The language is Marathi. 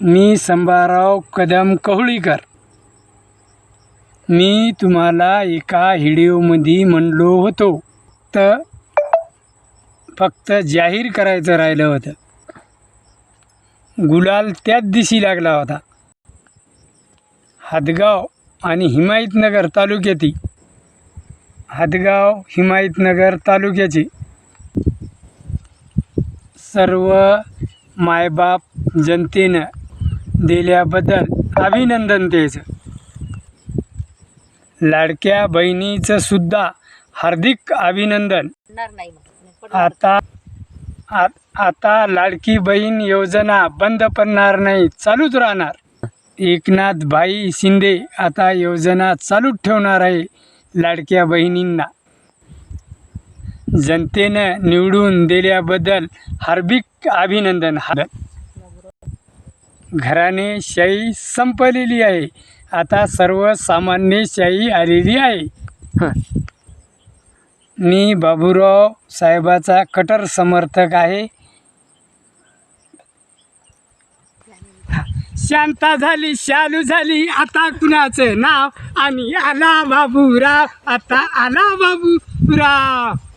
मी संभाराव कदम कहुळीकर मी तुम्हाला एका व्हिडिओमध्ये म्हणलो होतो. तर फक्त जाहीर करायचं राहिलं होतं. गुलाल त्याच दिशी लागला होता. हादगाव आणि हिमायतनगर तालुक्यातील हादगाव हिमायतनगर तालुक्याचे सर्व मायबाप जनतेनं दिल्याबद्दल अभिनंदन द्यायचं लाडक्या बहिणीचं सुद्धा हार्दिक अभिनंदन. आता आ- आता लाडकी बहीण योजना बंद पडणार नाही चालूच राहणार. एकनाथ भाई शिंदे आता योजना चालूच ठेवणार आहे लाडक्या बहिणींना. जनतेनं निवडून दिल्याबद्दल हार्दिक अभिनंदन. हा घराणे शाही संपलेली आहे. आता सर्वसामान्य शाही आलेली आहे. हां. मी बाबूराव साहेबाचा कटर समर्थक आहे. शांता झाली शालू झाली आता कुणाचं नाव? आणि आला बाबूराव आता आला बाबूराव.